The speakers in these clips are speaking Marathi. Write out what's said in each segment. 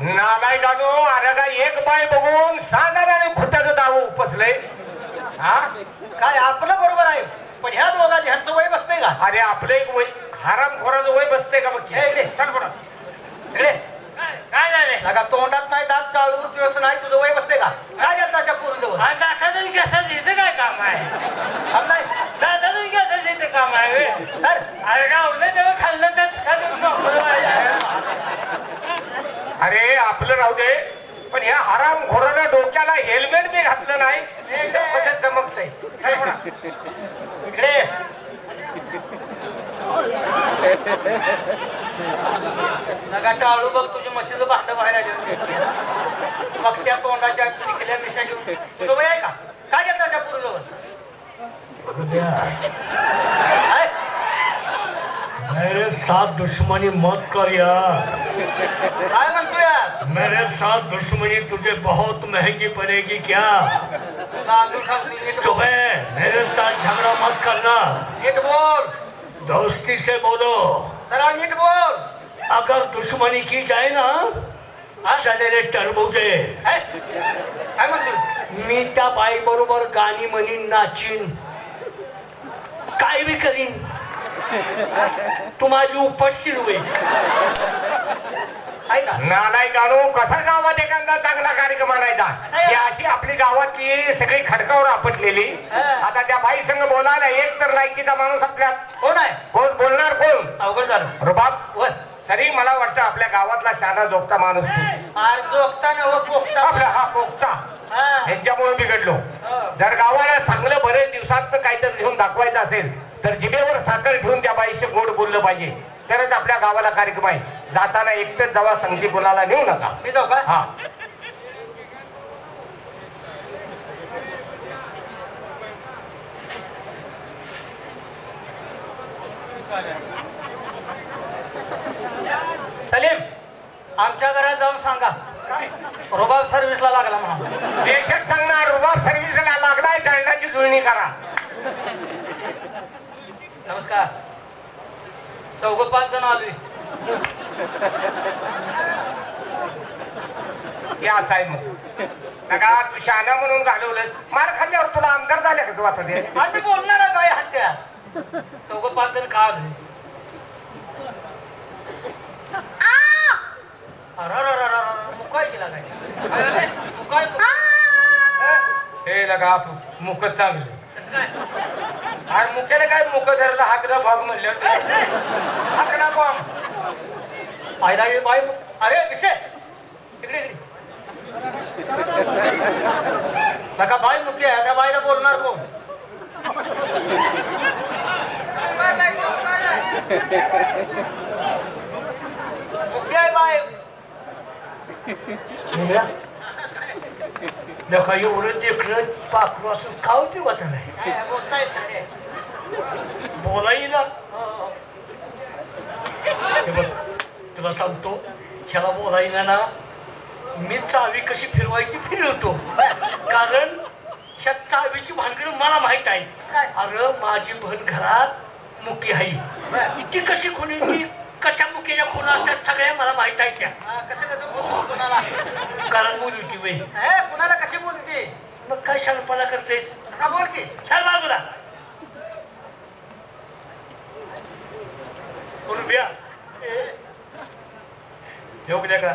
नालाय गाणो अरे का एक बाय बघून जणांनी खुट्याचं दाव उपसलंय हा? काय आपलं बरोबर आहे पण ह्या दोघा ह्यांचं वय बसतंय का? अरे आपलं एक वय हराम खोराचं वय बसते का बघ ए, इकडे. चल पुढं. इकडे. काय झालंय? लगा तोंडात नाही दात टाळूर किंवा नाही तुझं वय बसतंय का? काय गेलं त्याच्या पोरीजवळ? आणि दातातून कसं इथं काय काम आहे? थांबलाय दातातून कसं इथं काम आहे? तर अरे गावलं तेव्हा खाल्लं तर खाल्लं नोकरं व्हायला. अरे आपलं राहू दे. पण ह्या हराम खोरानं डोक्याला हेल्मेट बी घातलं नाही. पुढं. इकडे लगा टाळू बघ तुझी म्हशीचं भांड बाहेर आले. मग त्या तोंडाच्या टिकल्या मिशा घेऊन. तुझं वय आहे का? काय त्याच्या पोरीजवळ? काय? मेरे साथ दुश्मनी मत कर यार काय मेरे साथ दुश्मनी तुझे बहुत महंगी पड़ेगी क्या? चुप मेरे साथ झगड़ा मत करना। बोल। दोस्ती से बोलो। बोल। अगर दुश्मनी की जाए ना सलेले टरबुजे। मी त्या बाई बरोबर गाणी म्हणीन नाचीन। काय बी करीन? तू माझी उपटशील होईल आहे का? नालाय काढू कसा गावात एखादा चांगला कार्यक्रम आणायचा. ही अशी आपली गावातली सगळी खडकावर आपटलेली. आता त्या बाई संघ बोलायला एक तर लायकीचा माणूस आपल्यात. कोण आहे? कोण बोलणार कोण? अवघड झालं. रुबाब तरी मला वाटतं आपल्या गावातला शाना जोगता माणूस. आर जोगता न हो पोगता. आपला हा पोगता. हा. ह्यांच्यामुळे बिघडलो. हा. जर गावाला चांगलं काहीतरी लिहून दाखवायचं असेल तर जिभेवर साखर ठेवून त्या बाईशी गोड बोललं पाहिजे. तरच आपल्या गावाला कार्यक्रम आहे. जाताना एकटंच जावा संगती बोलायला नेऊ नका. मी जाऊ का? हा. सलीम आमच्या घरात जाऊन सांगा. रुबाब सर्व्हिसला लागला म्हणा. देशक सांगणार रुबाब सर्व्हिसला लागलाय जुळणी करा. नमस्कार. चौघ पाच जण आलोय या साहेब. मग नका तू शहाणा म्हणून घालवलंस. मार खाल्ल्यावर तुला आमदार झाले का तू आता ते? आम्ही बोलणार आहे बाई हत्या. चौघ पाच जण का आलोय मुकाय केला काय? मुकाय हे लगा मुकत चांगलं. अरे मुख्याला काय मुख धरला? हाकडा भाग म्हणलं. हाकडा बॉम्ब. पाहिला हे बाई. अरे विषय. इकडे इकडे बाई मुख्य आहे. त्या बाईला बोलणार कोण? मुख्य आहे बाई. नका एवढं देखणं पाखरू असं खाऊ पिवत नाही. बोला बघ तुला सांगतो ह्याला बोला येईना ना. मी चावी कशी फिरवायची फिरवतो. कारण ह्या चावीची भानगड मला माहीत आहे? अरे माझी बहीण घरात मुकी आहे. ती कशी ती कशा मुकीच्या खुना असतात सगळ्या मला माहीत आहे त्या. कसं कसं बोलतो कुणाला? कारण बोलू बाई. हे कुणाला कशी बोलते? मग काय शानपणा करतेस? कसा बोल की. चल बाजूला. ठेवल्या का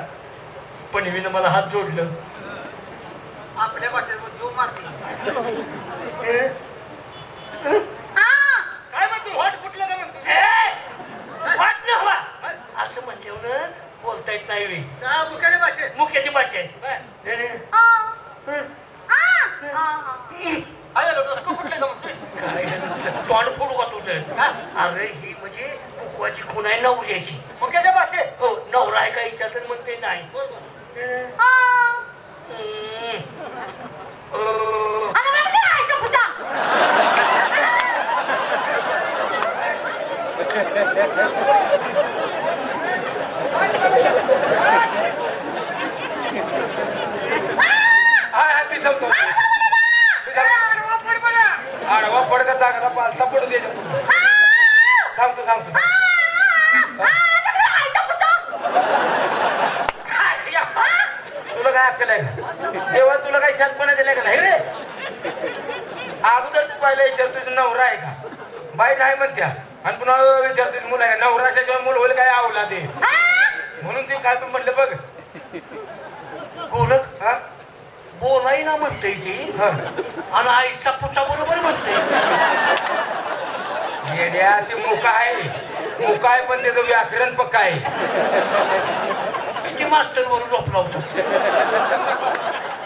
पणवीनं मला हात जोडलं. आपल्या भाषेत जीव मारते काय म्हणतो हॉट कुठलं का म्हणतो ए! वाटलं हवा असं म्हणल्यावर बोलता येत नाही मुख्याने भाषेत. मुख्याची भाषा आहे बर. डोसकं कुठलं का म्हणतोय काय तोंड फोडू का तुझं? हा? अरे ही म्हणजे बुकवाची खूण आहे नवऱ्याची. मुख्याच्या भाषेत? हो नवरा आहे का विचारतात म्हणते नाही. हम्म. हाय हाय मी सांगतो मी सांगतो. आडवा पडका चांगला पालथा पडू दे सांगतो सांगतो सांगतो. अक्कल आहे का देवा तुला काही शांतपणा दिलाय का नाही रे अगोदर तू पाहिलं विचार नवरा आहे का बाई नाही म्हणत्या आणि पुन्हा विचारतो मुलं आहे नवरा असल्याशिवाय मुलं होईल काय आवला ते म्हणून ते काय पण म्हटलं बघ. गोरख हा? बोलाय ना म्हणते ती. हा. आणि आईचा पुता बरोबर म्हणते येड्या ते मुका आहे. मुका आहे पण त्याचं व्याकरण पक्का आहे. किती मास्टर वरून झोपला होतास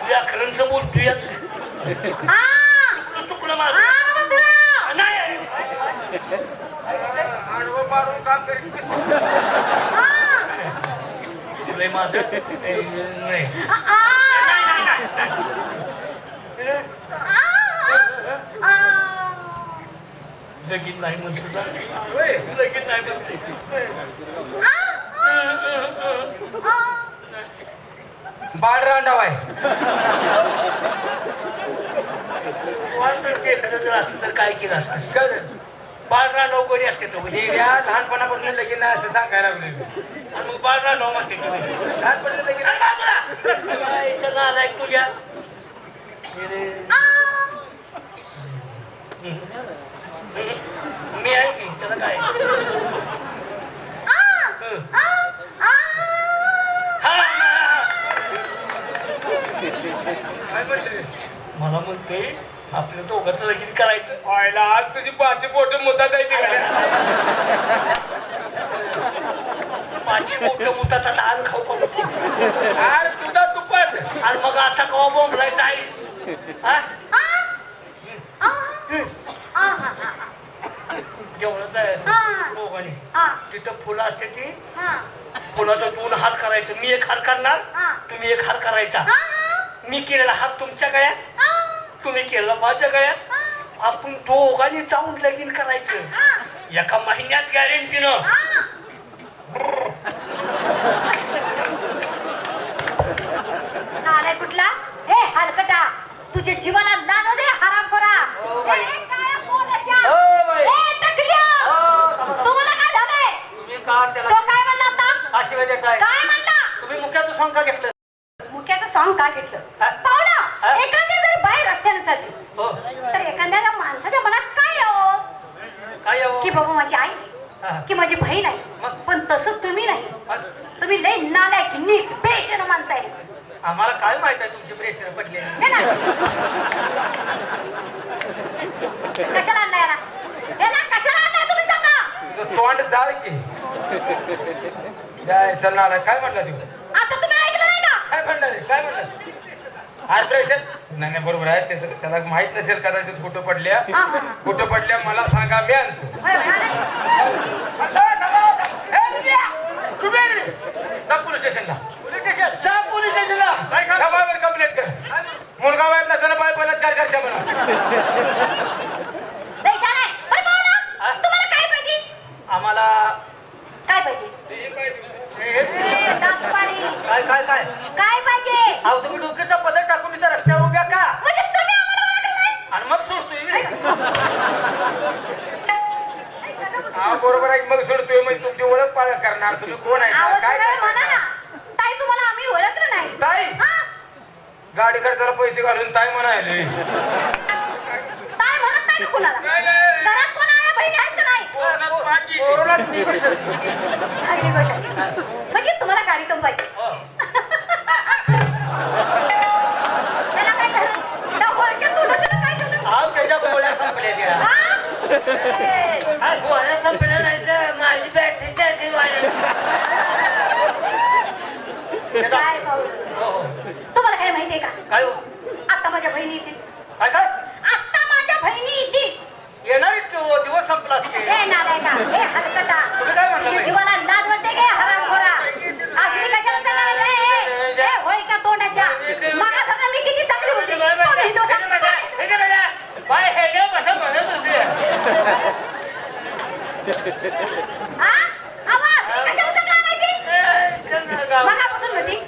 व्याकरणचं बोलतोयस चुकलं चुकलं माझं. नाही आडवं मारून काम करीत माझं नाही नाही, नाही, नाही. लगीन नाही म्हणतो. होय. लगीन नाही म्हणते बाळ रांडाव आहे वाटतं ते एखादं जर असतं तर काय केलं असतं काय झालं? बाळरा नोकरी असते तो म्हणजे येड्या लहानपणापासून लगीन नाही असं सांगायला लागले आणि मग बाळरा नव म्हणते तुम्ही लहानपणी लगीन सांग बाजूला. इथं नालायक तुझ्या अरे. मी आहे की त्याला काय हं. काय मला म्हणते आपल्या दोघांचं लगीन करायचं. आयला आज तुझी पाची बोट मोठा लहान खाऊ पण अरे तुझा तुपात आणि मग असा कवा बोंबलायचा आईस? हा? दोघांनी. तिथं फुलं असते ती फुलाचा दोन हार करायचं. मी एक हार करणार तुम्ही एक हार करायचा. मी केलेला हार तुमच्या गळ्यात? तुम्ही केलेला माझ्या गळ्यात? आपण दोघांनी जाऊन लगीन करायचं. एका महिन्यात गॅरंटीनं नालाय कुठला? हे हलकटा. तुझ्या जीवाला लानो दे हराम करा हो. हो. हो. तुम्हाला काय झालंय? तो काय म्हणला आता? अशी वेळ काय काय म्हणला? तुम्ही मुख्याचं सॉंग का घेतलं? मुख्याचं सॉंग का घेतलं हा? पाहुणा हा? एखाद्या जर हो. तर एखाद्या माणसाच्या मनात काय यावं? काय यावं? की बाबा माझी आई हा. नाही, की माझी बहीण आहे. मग? पण तसं तुम्ही नाही. तुम्ही लय नालायक नीच बेजन माणसं आहे. आम्हाला काय माहीत आहे तुमची प्रेशर पडले हे ना. कशाला आणलाय याला? याला कशाला आणलाय तुम्ही सांगा? तोंड जाव की काय चल ना आला. काय म्हणला तू? आता तुम्ही ऐकलं नाही का? काय म्हणला रे? काय म्हणला नाही नाही बरोबर आहे. त्याचं त्याला माहीत नसेल कदाचित कुठं पडल्या. कुठं पडल्या मला सांगा मी आणतो. पोलीस स्टेशनला. पोलीस कंप्लेंट कर. मुलगा वयात नसताना बाय बलात्कार करते म्हणा देशा नाही. बरं पाहू हा? ना, तुम्हाला काय पाहिजे आम्हाला काय पाहिजे हे- हेच की. ए, दातपाडी. काय काय काय काय पाहिजे अहो तुम्ही डोक्याचा पदर टाकून इथं रस्त्यावर उभ्या का म्हणजे तुम्ही आम्हाला ओळखलं नाही? आणि मग सोडतोय मी. नाही, कसं बोलतो? हा बरोबर आहे मग सोडतोय म्हणजे तुमची ओळख तुम्ही कोण आहे? आवाज काय सरळ म्हणा करणार? ना. ताई तुम्हाला आम्ही ओळखलं नाही. ताई! हा? गाडी खर्चाला पैसे घालून ताई म्हणाले ताई म्हणत नाही का कुणाला? नाही, नाही. घरात कोण आहे? बहिणी आहेत का नाही? कोरोनात मी विसरली. चांगली गोष्ट आहे. म्हणजे तुम्हाला कार्यक्रम पाहिजे हो. त्याला काय झालं? त्या ओळख्यात तोंडाचं काय झालं? अहो त्याच्या गोळ्या संपल्या त्या. हा? ए, गोळ्या संपल्या नाही तर माझी बॅटरी काय? हो हो तुम्हाला काय माहितीये का? काय हो? आता माझ्या बहिणी येतील. काय काय? आता माझ्या बहिणी येतील. येणारच की हो? दिवस संपला असते ए नालायका ए हलकटा. तुम्ही काय म्हणता? जीवाला लाज वाटते काय हरामखोरा असली कशाला सांगायला होय का तोंडाच्या? मगा तर मी किती चांगली होती? कोण सांगतो? बाय हे बसा म्हणत होते. हा?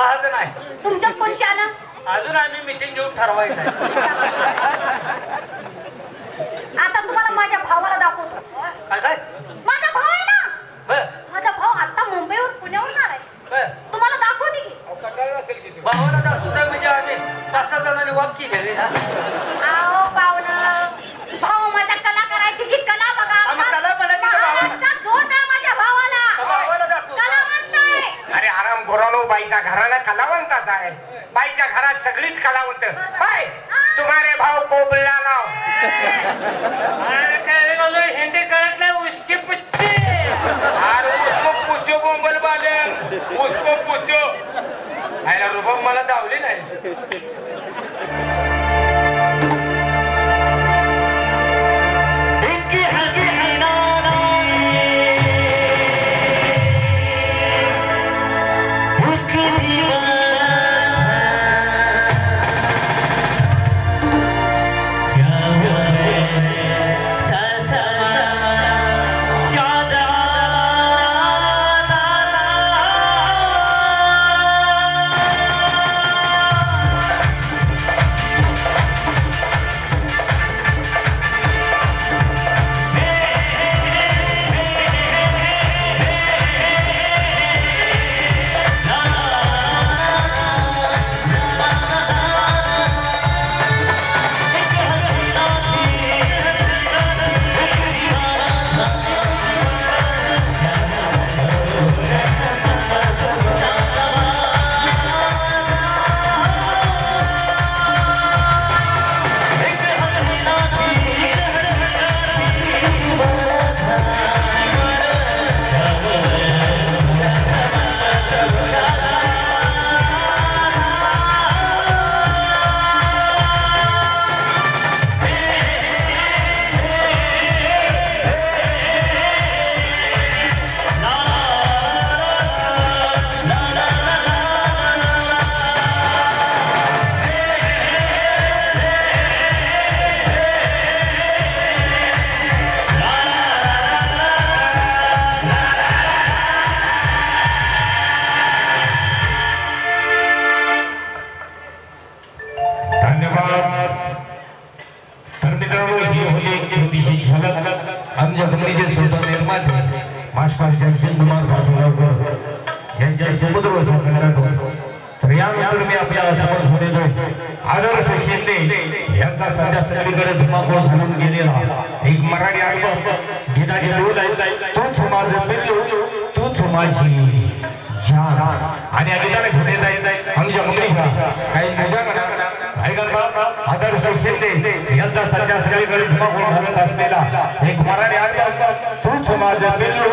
सहा जण आहे. तुमच्यात कोण शान अजून आम्ही मिटिंग घेऊन ठरवायचं आहे. आता तुम्हाला माझ्या भावाला दाखवतो. काय काय? माझा भाव आहे ना? बर. माझा भाव आता मुंबईवर पुण्यावरून आलाय बर. तुम्हाला दाखवते की? भावाला दाखवतोय म्हणजे आम्ही सहा जणांनी वाप केली पाहुणं भाऊ माझा कलाकार आहे तिची कला बघा हा, मग कला म्हणायची का भावाला? महाराष्ट्रात जोड आहे माझ्या भावाला भावाला दाखव कलावंत आहे अरे आराम गोरानो बाईच्या घराला कलावंताच आहे. बाईच्या घरात सगळीच कलावंत. बाय तुम्हारे भाऊ को बुला लाव हिंदी कळत नाही उसकी पुच्ची अरे उसको पूछो बोंबल वाले. उसको पूछो. अरे रुबम मला दावली नाही. समाज आपल्या आदर्श शिंदे यांचा सध्या सगळीकडे धुमाकूळ घालून गेलेला एक मराठी अल्बम गीताची दूध आहे तूच माझ पिल्लू तूच माझी जान. आणि अजिताला घेऊन येत आहेत आमच्या कंपनीच्या काही मोठ्या म्हणा ऐका आदर्श शिंदे यांचा सध्या सगळीकडे धुमाकूळ घालत असलेला एक मराठी अल्बम तूच माझं पिल्लू